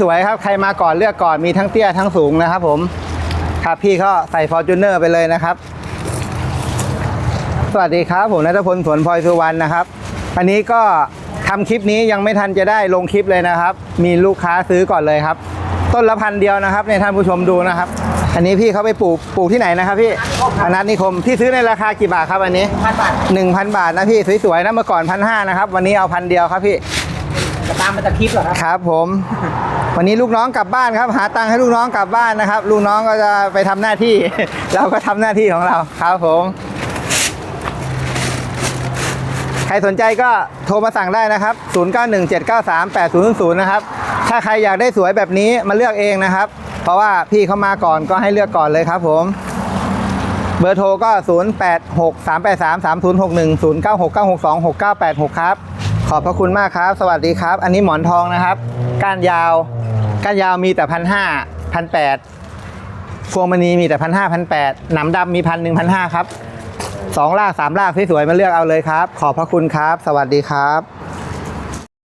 สวยๆครับ ใครมาก่อนเลือกก่อนมีทั้งเตี้ยทั้งสูงนะครับผมครับพี่ก็ใส่ฟอร์จูเนอร์ไปเลยนะครับ สวัสดีครับ ผมนัทพลสวนพลอยสุวรรณนะครับ อันนี้ก็ทำคลิปนี้ยังไม่ทันจะได้ลงคลิปเลยนะครับ มีลูกค้าซื้อก่อนเลยครับ ต้นละพันเดียวนะครับในยท่านผู้ชมดูนะครับ อันนี้พี่เขาไปปลูกปลูกที่ไหนนะครับพี่อนัทนิคมพี่ซื้อในราคากี่บาทครับอันนี้พันบาท1,000บาทนะพี่สวยๆนะเมื่อก่อนพันห้านะครับ วันนี้เอาพันเดียวครับพี่จะตามมาจากคลิปเหรอครับ ครับผม วันนี้ลูกน้องกลับบ้านครับ หาตังค์ให้ลูกน้องกลับบ้านนะครับ ลูกน้องก็จะไปทำหน้าที่ เราก็ทำหน้าที่ของเราครับผม ใครสนใจก็โทรมาสั่งได้นะครับ 0917938000 นะครับ ถ้าใครอยากได้สวยแบบนี้มาเลือกเองนะครับ เพราะว่าพี่เขามาก่อนก็ให้เลือกก่อนเลยครับผมเบอร์โทรก็ 0863833061 0969626986 ครับ ขอบพระคุณมากครับ สวัสดีครับ อันนี้หมอนทองนะครับ ก้านยาว ก้านยาวมีแต่พันห้าพันแปดพวงมณีมีแต่พันห้าพันแปดหนำดำมีพันหนึ่งพันห้าครับสองลากสามลากสวยๆมาเลือกเอาเลยครับ ขอบพระคุณครับ สวัสดีครับ